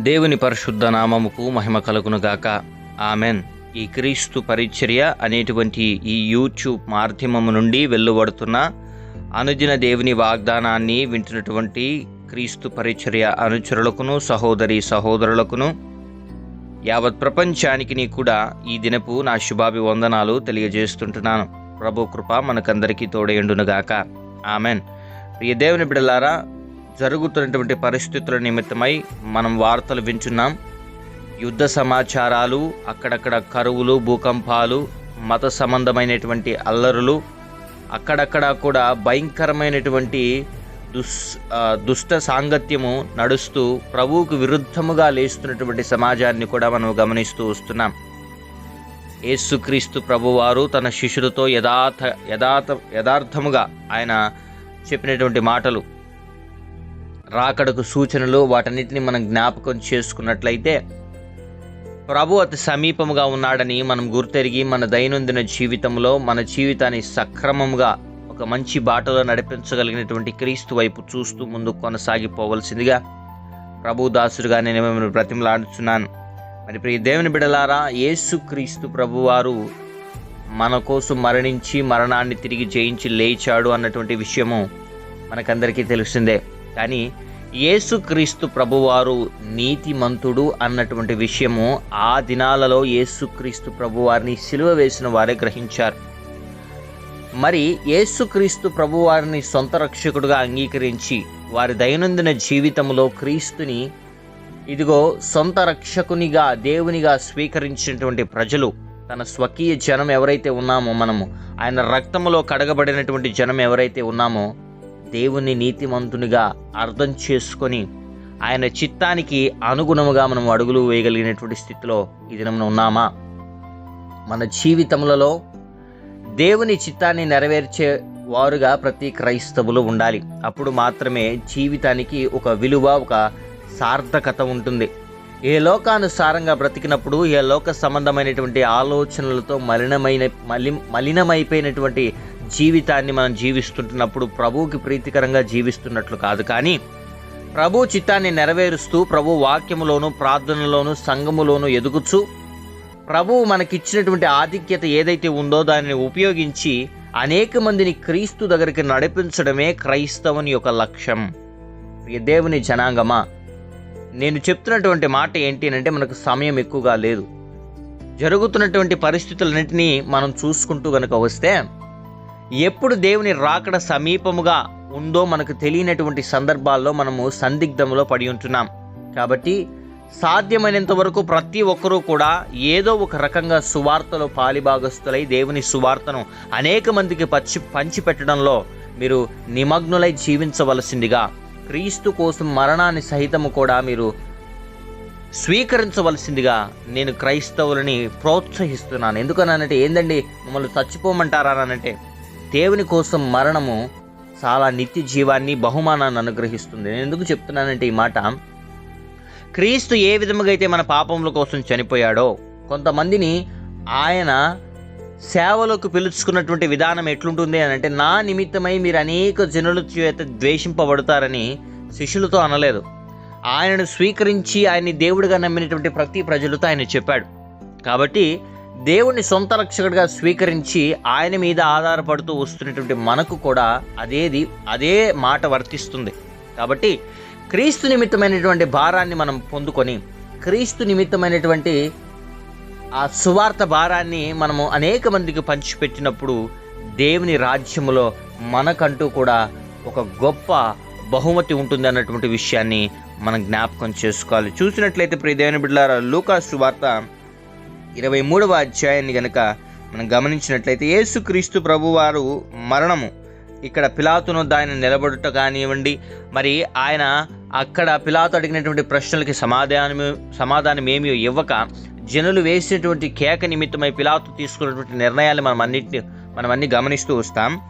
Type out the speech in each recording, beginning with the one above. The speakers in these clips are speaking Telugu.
దేవుని పరిశుద్ధ నామముకు మహిమ కలుగునుగాక. ఆమెన్. ఈ క్రీస్తు పరిచర్య అనేటువంటి ఈ యూట్యూబ్ మాధ్యమము నుండి వెళ్ళబడుతున్న అనుదిన దేవుని వాగ్దానాన్ని వింటున్నటువంటి క్రీస్తు పరిచర్య అనుచరులకును సహోదరి సహోదరులకును యావత్ ప్రపంచానికి కూడా ఈ దినపు నా శుభాభివందనాలు తెలియజేస్తుంటున్నాను. ప్రభు కృప మనకందరికీ తోడేయండునుగాక. ఆమెన్. ప్రియ దేవుని బిడలారా జరుగుతున్నటువంటి పరిస్థితుల నిమిత్తమై మనం వార్తలు వింటున్నాం. యుద్ధ సమాచారాలు అక్కడక్కడ కరువులు భూకంపాలు మత సంబంధమైనటువంటి అల్లరులు అక్కడక్కడ కూడా భయంకరమైనటువంటి దుస్ దుష్ట సాంగత్యము నడుస్తూ ప్రభువుకు విరుద్ధముగా లేస్తున్నటువంటి సమాజాన్ని కూడా మనం గమనిస్తూ వస్తున్నాం. యేసుక్రీస్తు ప్రభువారు తన శిష్యులతో యథార్థ యథార్థ యథార్థముగా ఆయన చెప్పినటువంటి మాటలు రాకడకు సూచనలు వాటన్నిటిని మనం జ్ఞాపకం చేసుకున్నట్లయితే ప్రభు అతి సమీపముగా ఉన్నాడని మనం గుర్తెరిగి మన దైనందిన జీవితంలో మన జీవితాన్ని సక్రమంగా ఒక మంచి బాటలో నడిపించగలిగినటువంటి క్రీస్తు వైపు చూస్తూ ముందుకు కొనసాగిపోవలసిందిగా ప్రభు దాసుడుగా నేను మిమ్మల్ని బ్రతిమలాడుచున్నాను. మరి ప్రియ దేవుని బిడలారా యేసు క్రీస్తు ప్రభువారు మన కోసం మరణించి మరణాన్ని తిరిగి జయించి లేచాడు అన్నటువంటి విషయము మనకందరికీ తెలిసిందే. కానీ యేసుక్రీస్తు ప్రభువారు నీతిమంతుడు అన్నటువంటి విషయము ఆ దినాలలో యేసుక్రీస్తు ప్రభువారిని సిలువ వేసిన వారే గ్రహించారు. మరి యేసుక్రీస్తు ప్రభువారిని సొంత రక్షకుడుగా అంగీకరించి వారి దైనందిన జీవితంలో క్రీస్తుని ఇదిగో సొంత రక్షకునిగా దేవునిగా స్వీకరించినటువంటి ప్రజలు తన స్వకీయ జనం ఎవరైతే ఉన్నామో మనము ఆయన రక్తములో కడగబడినటువంటి జనం ఎవరైతే ఉన్నామో దేవుని నీతిమంతునిగా అర్థం చేసుకొని ఆయన చిత్తానికి అనుగుణముగా మనం అడుగులు వేయగలిగినటువంటి స్థితిలో ఈ దినమున ఉన్నామా? మన జీవితములలో దేవుని చిత్తాన్ని నెరవేర్చే వారుగా ప్రతి క్రైస్తవులు ఉండాలి. అప్పుడు మాత్రమే జీవితానికి ఒక విలువ ఒక సార్థకత ఉంటుంది. ఏ లోకానుసారంగా బ్రతికినప్పుడు ఏ లోక సంబంధమైనటువంటి ఆలోచనలతో మలినమైన మలి మలినమైపోయినటువంటి జీవితాన్ని మనం జీవిస్తుంటున్నప్పుడు ప్రభువుకి ప్రీతికరంగా జీవిస్తున్నట్లు కాదు. కానీ ప్రభు చిత్తాన్ని నెరవేరుస్తూ ప్రభు వాక్యములోను ప్రార్థనలోను సంఘములోను ఎదుగుచూ ప్రభువు మనకిచ్చినటువంటి ఆధిక్యత ఏదైతే ఉందో దానిని ఉపయోగించి అనేక మందిని క్రీస్తు దగ్గరికి నడిపించడమే క్రైస్తవుని యొక్క లక్ష్యం. దేవుని జనాంగమా నేను చెప్తున్నటువంటి మాట ఏంటి అంటే మనకు సమయం ఎక్కువగా లేదు. జరుగుతున్నటువంటి పరిస్థితులన్నింటినీ మనం చూసుకుంటూ కనుక వస్తే ఎప్పుడు దేవుని రాకడ సమీపముగా ఉందో మనకు తెలియనటువంటి సందర్భాల్లో మనము సందిగ్ధంలో పడి ఉంటున్నాం. కాబట్టి సాధ్యమైనంత వరకు ప్రతి ఒక్కరూ కూడా ఏదో ఒక రకంగా సువార్తలో పాలిభాగస్తులై దేవుని సువార్తను అనేక మందికి పంచి పంచిపెట్టడంలో మీరు నిమగ్నులై జీవించవలసిందిగా క్రీస్తు కోసం మరణాన్ని సహితము కూడా మీరు స్వీకరించవలసిందిగా నేను క్రైస్తవులని ప్రోత్సహిస్తున్నాను. ఎందుకనంటే ఏందండి? మమ్మల్ని చచ్చిపోమంటారా అనంటే దేవుని కోసం మరణము చాలా నిత్య జీవాన్ని బహుమానాన్ని అనుగ్రహిస్తుంది. నేను ఎందుకు చెప్తున్నానంటే ఈ మాట క్రీస్తు ఏ విధముగా అయితే మన పాపముల కోసం చనిపోయాడో కొంతమందిని ఆయన సేవలోకి పిలుచుకున్నటువంటి విధానం ఎట్లుంటుంది అని అంటే నా నిమిత్తమై మీరు అనేక జనుల చేత ద్వేషింపబడతారని శిష్యులతో అనలేదు. ఆయనను స్వీకరించి ఆయన్ని దేవుడిగా నమ్మినటువంటి ప్రతి ప్రజలతో ఆయన చెప్పాడు. కాబట్టి దేవుణ్ణి సొంత రక్షకుడిగా స్వీకరించి ఆయన మీద ఆధారపడుతూ వస్తున్నటువంటి మనకు కూడా అదేది అదే మాట వర్తిస్తుంది. కాబట్టి క్రీస్తు నిమిత్తమైనటువంటి భారాన్ని మనం పొందుకొని క్రీస్తు నిమిత్తమైనటువంటి ఆ సువార్త భారాన్ని మనము అనేక మందికి పంచిపెట్టినప్పుడు దేవుని రాజ్యములో మనకంటూ కూడా ఒక గొప్ప బహుమతి ఉంటుంది అన్నటువంటి విషయాన్ని మనం జ్ఞాపకం చేసుకోవాలి. చూసినట్లయితే ప్రియ దేవుని బిడ్డలారా లూకా సువార్త ఇరవై మూడవ అధ్యాయాన్ని గనక మనం గమనించినట్లయితే యేసుక్రీస్తు ప్రభువారు మరణము. ఇక్కడ పిలాతును దాన్ని నిలబడుట కానివ్వండి మరి ఆయన అక్కడ పిలాతు అడిగినటువంటి ప్రశ్నలకి సమాధానం సమాధానం ఏమీ ఇవ్వక జనులు వేసినటువంటి కేక నిమిత్తమై పిలాతు తీసుకున్నటువంటి నిర్ణయాలు మనం అన్నింటిని మనం అన్ని గమనిస్తూ వస్తాం.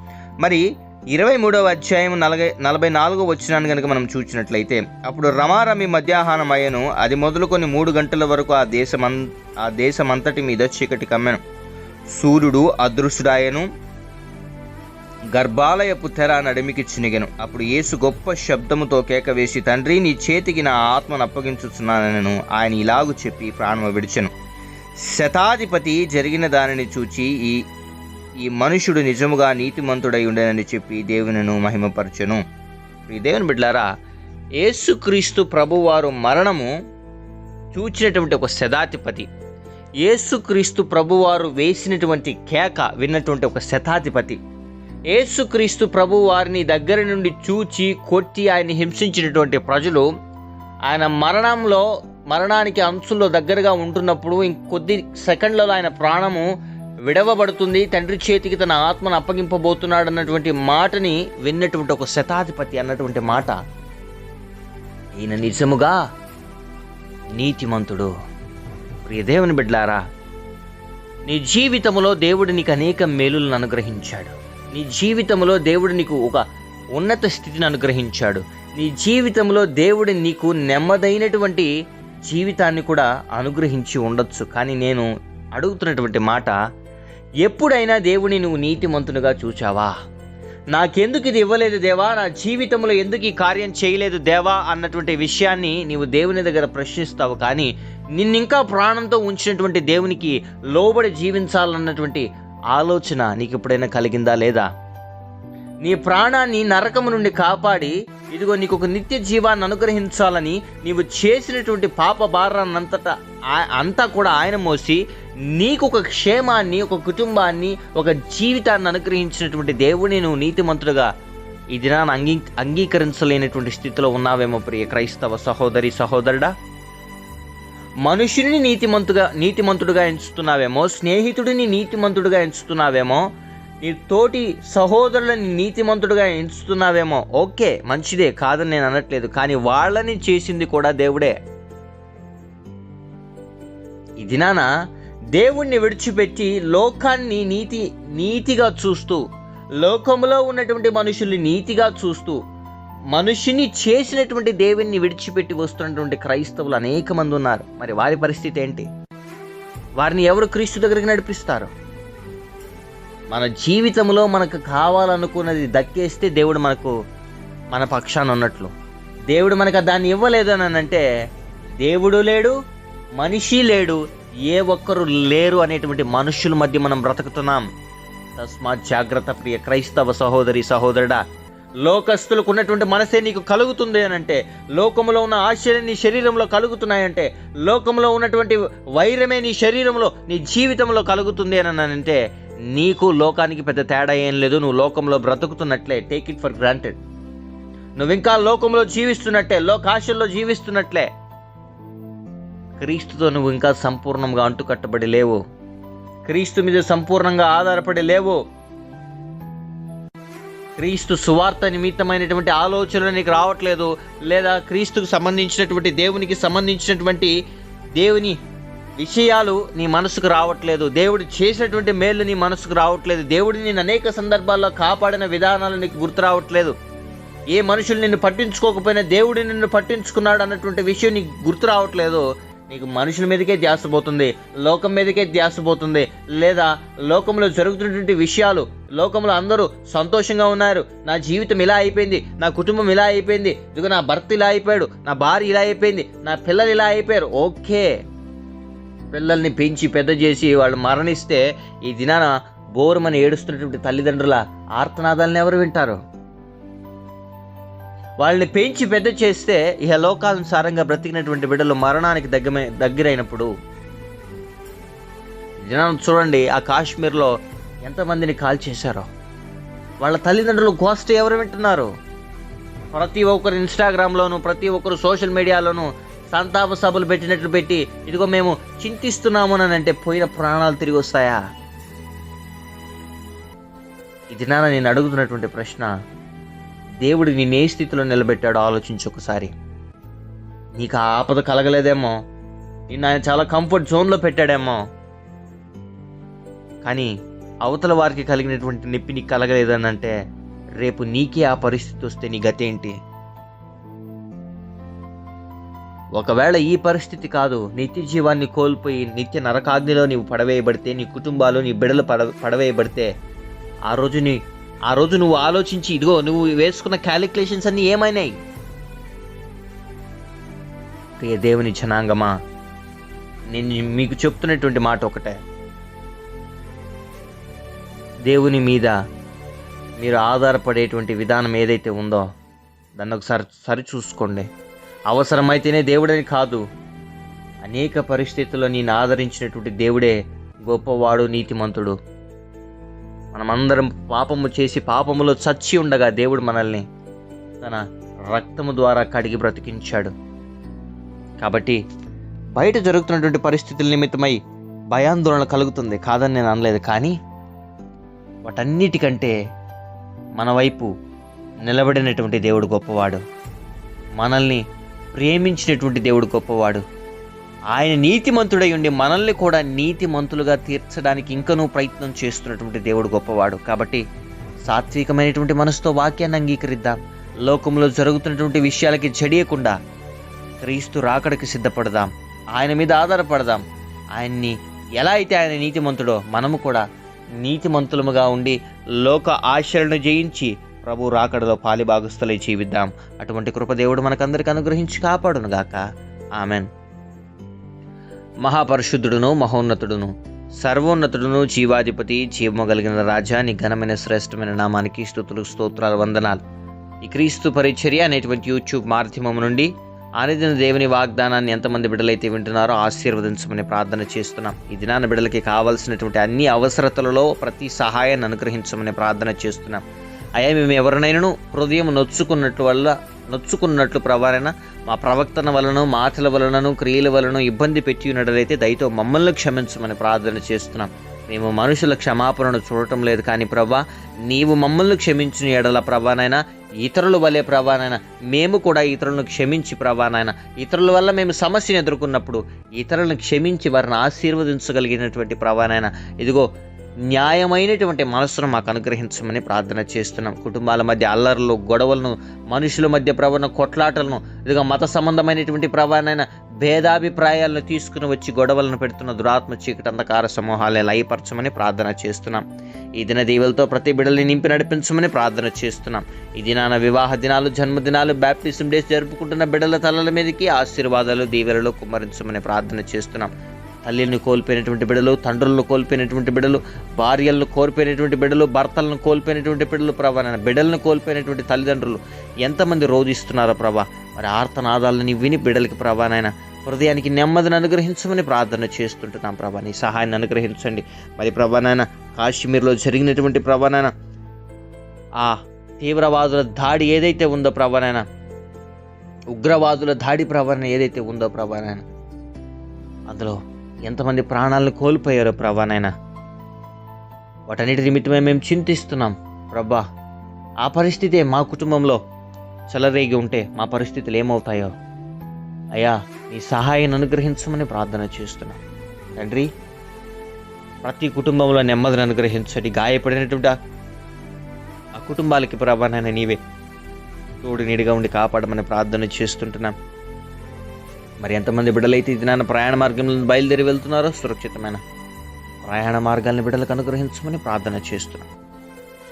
మరి ఇరవై మూడవ అధ్యాయం నలభై నలభై నాలుగో వచ్చినాన్ని కనుక మనం చూసినట్లయితే అప్పుడు రమారమి మధ్యాహ్నం అయ్యను అది మొదలుకొని మూడు గంటల వరకు ఆ దేశమం ఆ దేశమంతటి మీద చీకటి కమ్మెను. సూర్యుడు అదృశ్యుడాయను గర్భాలయపు తెర నడిమికి చినిగెను. అప్పుడు యేసు గొప్ప శబ్దముతో కేక వేసి తండ్రి నీ చేతికి నా ఆత్మను అప్పగించుచున్నానను ఆయన ఇలాగు చెప్పి ప్రాణము విడిచెను. శతాధిపతి జరిగిన దానిని చూచి ఈ ఈ మనుషుడు నిజముగా నీతిమంతుడై ఉండేనని చెప్పి దేవునిను మహిమపరచెను. ఈ దేవుని బిడ్లారా యేసుక్రీస్తు ప్రభువారు మరణము చూచినటువంటి ఒక శతాధిపతి యేసుక్రీస్తు ప్రభువారు వేసినటువంటి కేక విన్నటువంటి ఒక శతాధిపతి యేసుక్రీస్తు ప్రభు వారిని దగ్గర నుండి చూచి కొట్టి ఆయన హింసించినటువంటి ప్రజలు ఆయన మరణంలో మరణానికి అంశంలో దగ్గరగా ఉంటున్నప్పుడు ఇంకొద్ది సెకండ్లలో ఆయన ప్రాణము విడవబడుతుంది. తండ్రి చేతికి తన ఆత్మను అప్పగింపబోతున్నాడు అన్నటువంటి మాటని విన్నటువంటి ఒక శతాధిపతి అన్నటువంటి మాట. ఈయన నిజముగా నీతిమంతుడు. ప్రియదేవుని బిడ్లారా నీ జీవితంలో దేవుడు నీకు అనేక మేలులను అనుగ్రహించాడు. నీ జీవితంలో దేవుడు నీకు ఒక ఉన్నత స్థితిని అనుగ్రహించాడు. నీ జీవితంలో దేవుడు నీకు నెమ్మదైనటువంటి జీవితాన్ని కూడా అనుగ్రహించి ఉండొచ్చు. కానీ నేను అడుగుతున్నటువంటి మాట ఎప్పుడైనా దేవుని నువ్వు నీతిమంతునిగా చూచావా? నాకెందుకు ఇది ఇవ్వలేదు దేవా? నా జీవితంలో ఎందుకు ఈ కార్యం చేయలేదు దేవా? అన్నటువంటి విషయాన్ని నీవు దేవుని దగ్గర ప్రశ్నిస్తావు. కానీ నిన్నింకా ప్రాణంతో ఉంచినటువంటి దేవునికి లోబడి జీవించాలన్నటువంటి ఆలోచన నీకు ఎప్పుడైనా కలిగిందా లేదా? నీ ప్రాణాన్ని నరకము నుండి కాపాడి ఇదిగో నీకు ఒక నిత్య జీవాన్ని అనుగ్రహించాలని నీవు చేసినటువంటి పాప భారాన్నంతటా అంతా కూడా ఆయన మోసి నీకు ఒక క్షేమాన్ని ఒక కుటుంబాన్ని ఒక జీవితాన్ని అనుగ్రహించినటువంటి దేవుని నువ్వు నీతిమంతుడుగా ఈ దినాన్ని అంగీ అంగీకరించలేనటువంటి స్థితిలో ఉన్నావేమో ప్రియ క్రైస్తవ సహోదరి సహోదరుడా. మనుషుని నీతిమంతుగా నీతిమంతుడుగా ఎంచుతున్నావేమో స్నేహితుడిని నీతిమంతుడుగా ఎంచుతున్నావేమో నీ తోటి సహోదరులని నీతిమంతుడుగా ఎంచుతున్నావేమో ఓకే మంచిదే కాదని నేను అనట్లేదు కానీ వాళ్ళని చేసింది కూడా దేవుడే. ఇది నానా దేవుణ్ణి విడిచిపెట్టి లోకాన్ని నీతి నీతిగా చూస్తూ లోకంలో ఉన్నటువంటి మనుషుల్ని నీతిగా చూస్తూ మనిషిని చేసినటువంటి దేవుణ్ణి విడిచిపెట్టి వస్తున్నటువంటి క్రైస్తవులు అనేక మంది ఉన్నారు. మరి వారి పరిస్థితి ఏంటి? వారిని ఎవరు క్రీస్తు దగ్గరికి నడిపిస్తారు? మన జీవితంలో మనకు కావాలనుకున్నది దక్కేస్తే దేవుడు మనకు మన పక్షాన ఉన్నట్లు. దేవుడు మనకు దాన్ని ఇవ్వలేదు అని అంటే దేవుడు లేడు మనిషి లేడు ఏ ఒక్కరు లేరు అనేటువంటి మనుషుల మధ్య మనం బ్రతుకుతున్నాం. తస్మాత్ జాగ్రత్త ప్రియ క్రైస్తవ సహోదరి సహోదరుడా లోకస్తులకు ఉన్నటువంటి మనసే నీకు కలుగుతుంది అని అంటే లోకంలో ఉన్న ఆశ్చర్యం నీ శరీరంలో కలుగుతున్నాయంటే లోకంలో ఉన్నటువంటి వైరమే నీ శరీరంలో నీ జీవితంలో కలుగుతుంది అని అంటే నీకు లోకానికి పెద్ద తేడా ఏం లేదు. నువ్వు లోకంలో బ్రతుకుతున్నట్లే. టేక్ ఇట్ ఫర్ గ్రాంటెడ్ నువ్వు ఇంకా లోకంలో జీవిస్తున్నట్టే లోకాశల్లో జీవిస్తున్నట్లే. క్రీస్తుతో నువ్వు ఇంకా సంపూర్ణంగా అంటుకట్టబడి లేవు. క్రీస్తు మీద సంపూర్ణంగా ఆధారపడి లేవు. క్రీస్తు సువార్త నిమిత్తమైనటువంటి ఆలోచనలు నీకు రావట్లేదు లేదా క్రీస్తుకు సంబంధించినటువంటి దేవునికి సంబంధించినటువంటి దేవుని విషయాలు నీ మనసుకు రావట్లేదు దేవుడు చేసినటువంటి మేలు నీ మనసుకు రావట్లేదు దేవుడు నేను అనేక సందర్భాల్లో కాపాడిన విధానాలు నీకు గుర్తు రావట్లేదు. ఏ మనుషులు నిన్ను పట్టించుకోకపోయినా దేవుడు నిన్ను పట్టించుకున్నాడు అన్నటువంటి విషయం నీకు గుర్తు రావట్లేదు. నీకు మనుషుల మీదకే ధ్యాస పోతుంది లోకం మీదకే ధ్యాస పోతుంది లేదా లోకంలో జరుగుతున్నటువంటి విషయాలు లోకంలో అందరూ సంతోషంగా ఉన్నారు నా జీవితం ఇలా అయిపోయింది నా కుటుంబం ఇలా అయిపోయింది ఇదిగో నా భర్త ఇలా అయిపోయాడు నా భార్య ఇలా అయిపోయింది నా పిల్లలు ఇలా అయిపోయారు ఓకే. పిల్లల్ని పెంచి పెద్ద చేసి వాళ్ళు మరణిస్తే ఈ దినాన బోరుమని ఏడుస్తున్నటువంటి తల్లిదండ్రుల ఆర్తనాదాలను ఎవరు వింటారు? వాళ్ళని పెంచి పెద్ద చేస్తే ఇహ లోకానుసారంగా బ్రతికినటువంటి బిడ్డలు మరణానికి దగ్గర దగ్గరైనప్పుడు జనం చూడండి ఆ కాశ్మీర్లో ఎంతమందిని కాల్ చేశారో వాళ్ళ తల్లిదండ్రులు కోస్ట్ ఎవరు వింటున్నారు? ప్రతి ఒక్కరు ఇన్స్టాగ్రామ్లోను ప్రతి ఒక్కరు సోషల్ మీడియాలోను సంతాప సభలు పెట్టినట్లు పెట్టి ఇదిగో మేము చింతిస్తున్నాము అని అంటే పోయిన ప్రాణాలు తిరిగి వస్తాయా? ఇది నాన్న నేను అడుగుతున్నటువంటి ప్రశ్న. దేవుడు నేను ఏ స్థితిలో నిలబెట్టాడో ఆలోచించు ఒకసారి. నీకు ఆ ఆపద కలగలేదేమో? నిన్ను ఆయన చాలా కంఫర్ట్ జోన్లో పెట్టాడేమో? కానీ అవతల వారికి కలిగినటువంటి నొప్పి నీకు కలగలేదని అంటే రేపు నీకే ఆ పరిస్థితి వస్తే నీ గతేంటి ఒకవేళ ఈ పరిస్థితి కాదు నిత్య జీవాన్ని కోల్పోయి నిత్య నరకాగ్నిలో నీవు పడవేయబడితే నీ కుటుంబాలు నీ బిడలు పడ పడవేయబడితే ఆ రోజు నీ ఆ రోజు నువ్వు ఆలోచించి ఇదిగో నువ్వు వేసుకున్న క్యాలిక్యులేషన్స్ అన్నీ ఏమైనాయి? ప్రియ దేవుని జనాంగమా నేను మీకు చెప్తున్నటువంటి మాట ఒకటే. దేవుని మీద మీరు ఆధారపడేటువంటి విధానం ఏదైతే ఉందో దాన్ని ఒకసారి సరి చూసుకోండి. అవసరమైతేనే దేవుడని కాదు అనేక పరిస్థితుల్లో నేను ఆదరించినటువంటి దేవుడే గొప్పవాడు నీతిమంతుడు. మనమందరం పాపము చేసి పాపములో చచ్చి ఉండగా దేవుడు మనల్ని తన రక్తము ద్వారా కడిగి బ్రతికించాడు. కాబట్టి బయట జరుగుతున్నటువంటి పరిస్థితుల నిమిత్తమై భయాందోళన కలుగుతుంది కాదని నేను అనలేదు. కానీ వాటన్నిటికంటే మన వైపు నిలబడినటువంటి దేవుడు గొప్పవాడు. మనల్ని ప్రేమించినటువంటి దేవుడు గొప్పవాడు. ఆయన నీతిమంతుడై ఉండి మనల్ని కూడా నీతిమంతులుగా తీర్చడానికి ఇంకనూ ప్రయత్నం చేస్తున్నటువంటి దేవుడు గొప్పవాడు. కాబట్టి సాత్వికమైనటువంటి మనసుతో వాక్యాన్ని అంగీకరిద్దాం. లోకంలో జరుగుతున్నటువంటి విషయాలకి జడియకుండా క్రీస్తు రాకడికి సిద్ధపడదాం. ఆయన మీద ఆధారపడదాం. ఆయన్ని ఎలా అయితే ఆయన నీతిమంతుడో మనము కూడా నీతిమంతులముగా ఉండి లోక ఆశలను జయించి ప్రభు రాకడలో పాలిభాగస్తులై జీవిద్దాం. అటువంటి కృపదేవుడు మనకందరికి అనుగ్రహించి కాపాడునుగాక. ఆమెన్. మహాపరిశుద్ధుడును మహోన్నతుడును సర్వోన్నతుడును జీవాధిపతి జీవము కలిగిన రాజా నీ ఘనమైన శ్రేష్టమైన నామానికి స్థుతులు స్తోత్రాలు వందనాలు. ఈ క్రీస్తు పరిచర్య అనేటువంటి యూట్యూబ్ మాధ్యమం నుండి ఆనిదిన దేవుని వాగ్దానాన్ని ఎంతమంది బిడ్డలైతే వింటున్నారో ఆశీర్వదించమని ప్రార్థన చేస్తున్నాం. ఈ దినాన బిడ్డలకి కావాల్సినటువంటి అన్ని అవసరతలలో ప్రతి సహాయాన్ని అనుగ్రహించమని ప్రార్థన చేస్తున్నాం. అయ్యా మేము ఎవరినైనాను హృదయం నొచ్చుకున్నట్టు వల్ల నొచ్చుకున్నట్లు ప్రవారైన మా ప్రవక్తన వలన మాటల వలనను క్రియల వలన ఇబ్బంది పెట్టి ఉన్నట్లయితే దయతో మమ్మల్ని క్షమించమని ప్రార్థన చేస్తున్నాం. మేము మనుషుల క్షమాపణను చూడటం లేదు కానీ ప్రభా నీవు మమ్మల్ని క్షమించిన ఎడల ప్రభానైనా ఇతరుల వల్లే ప్రభానైనా మేము కూడా ఇతరులను క్షమించి ప్రభానైనా ఇతరుల వల్ల మేము సమస్యను ఎదుర్కొన్నప్పుడు ఇతరులను క్షమించి వారిని ఆశీర్వదించగలిగినటువంటి ప్రభానైనా ఇదిగో న్యాయమైనటువంటి మనస్సును మాకు అనుగ్రహించమని ప్రార్థన చేస్తున్నాం. కుటుంబాల మధ్య అల్లర్లు గొడవలను మనుషుల మధ్య ప్రవణ కొట్లాటలను ఇదిగా మత సంబంధమైనటువంటి ప్రవాణైన భేదాభిప్రాయాలను తీసుకుని వచ్చి గొడవలను పెడుతున్న దురాత్మ చీకటి అంధకార సమూహాలే లయపరచమని ప్రార్థన చేస్తున్నాం. ఈ దిన దీవులతో ప్రతి బిడల్ని నింపి నడిపించమని ప్రార్థన చేస్తున్నాం. ఈ దినాన వివాహ దినాలు జన్మదినాలు బ్యాప్టిజం డేస్ జరుపుకుంటున్న బిడ్డల తలల మీదకి ఆశీర్వాదాలు దీవెలలో కుమ్మరించమని ప్రార్థన చేస్తున్నాం. తల్లిని కోల్పోయినటువంటి బిడ్డలు తండ్రులను కోల్పోయినటువంటి బిడ్డలు భార్యలను కోల్పోయినటువంటి బిడ్డలు భర్తలను కోల్పోయినటువంటి బిడ్డలు ప్రభా నాయన బిడ్డలను కోల్పోయినటువంటి తల్లిదండ్రులు ఎంతమంది రోధిస్తున్నారో ప్రభా మరి ఆర్తనాదాలని విని బిడ్డలకి ప్రభా నాయన హృదయానికి నెమ్మదిని అనుగ్రహించమని ప్రార్థన చేస్తుంటున్నాం ప్రభా నీ సహాయాన్ని అనుగ్రహించండి. మరి ప్రభా నాయన కాశ్మీర్లో జరిగినటువంటి ప్రభా నాయన ఆ తీవ్రవాదుల దాడి ఏదైతే ఉందో ప్రభా నాయన ఉగ్రవాదుల దాడి ప్రభాన ఏదైతే ఉందో ప్రభా నాయన అందులో ఎంతమంది ప్రాణాలను కోల్పోయారో ప్రభా నాయన. వాటన్నిటి నిమిత్తమే మేము చింతిస్తున్నాం ప్రభా. ఆ పరిస్థితే మా కుటుంబంలో చెలరేగి ఉంటే మా పరిస్థితులు ఏమవుతాయో. అయ్యా నీ సహాయాన్ని అనుగ్రహించమని ప్రార్థన చేస్తున్నాం. తండ్రి ప్రతి కుటుంబంలో నెమ్మదిని అనుగ్రహించండి. గాయపడినటువంటి ఆ- ఆ కుటుంబాలకి ప్రభానైనా నీవే తోడు నీడిగా ఉండి కాపాడమని ప్రార్థన చేస్తుంటున్నాం. మరి ఎంతమంది బిడ్డలైతే ఇది నాన్న ప్రయాణ మార్గంలో బయలుదేరి వెళ్తున్నారో సురక్షితమైన ప్రయాణ మార్గాలను బిడ్డలకు అనుగ్రహించమని ప్రార్థన చేస్తున్నాం.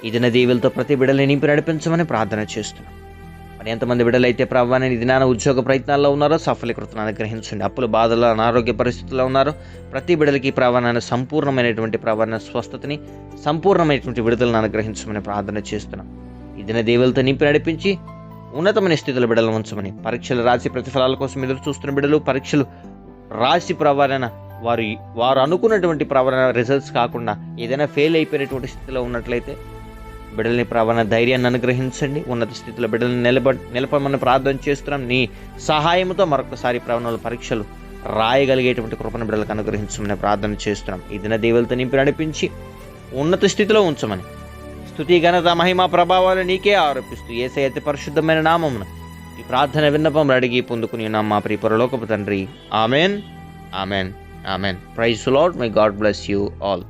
ఇది దీవులతో ప్రతి బిడ్డల్ని నింపి నడిపించమని ప్రార్థన చేస్తున్నాం. మరి ఎంతమంది బిడ్డలైతే ప్రభాని ఇది నాన్న ఉద్యోగ ప్రయత్నాల్లో ఉన్నారో సఫలీకృతను అనుగ్రహించండి. అప్పుల బాధలు అనారోగ్య పరిస్థితుల్లో ఉన్నారో ప్రతి బిడ్డలకి ప్రవాణాన్ని సంపూర్ణమైనటువంటి ప్రవాణ స్వస్థతని సంపూర్ణమైనటువంటి విడుదలను అనుగ్రహించమని ప్రార్థన చేస్తున్నాం. ఇదిన దేవులతో నింపి నడిపించి ఉన్నతమైన స్థితిలో బిడ్డలు ఉంచమని. పరీక్షలు రాసి ప్రతిఫలాల కోసం ఎదురు చూస్తున్న బిడ్డలు పరీక్షలు రాసి ప్రవరణ వారు వారు అనుకున్నటువంటి ప్రవరణ రిజల్ట్స్ కాకుండా ఏదైనా ఫెయిల్ అయిపోయినటువంటి స్థితిలో ఉన్నట్లయితే బిడ్డల్ని ప్రవణ ధైర్యాన్ని అనుగ్రహించండి. ఉన్నత స్థితిలో బిడ్డల్ని నిలబ నిలపమని ప్రార్థన చేస్తున్నాం. నీ సహాయంతో మరొకసారి ప్రవణల పరీక్షలు రాయగలిగేటువంటి కృపణ బిడ్డలకు అనుగ్రహించమని ప్రార్థన చేస్తున్నాం. ఈ దిన దేవులతో నింపి నడిపించి ఉన్నత స్థితిలో ఉంచమని. స్థుతి ఘనత మహిమ ప్రభావాలు నీకే ఆరోపిస్తూ ఏసై అతి పరిశుద్ధమైన నామమున ఈ ప్రార్థన విన్నపం అడిగి పొందుకుని ఉన్నాం మా ప్రియ పరలోకపు తండ్రి. Amen. Amen. Amen. Praise lord my God bless you all.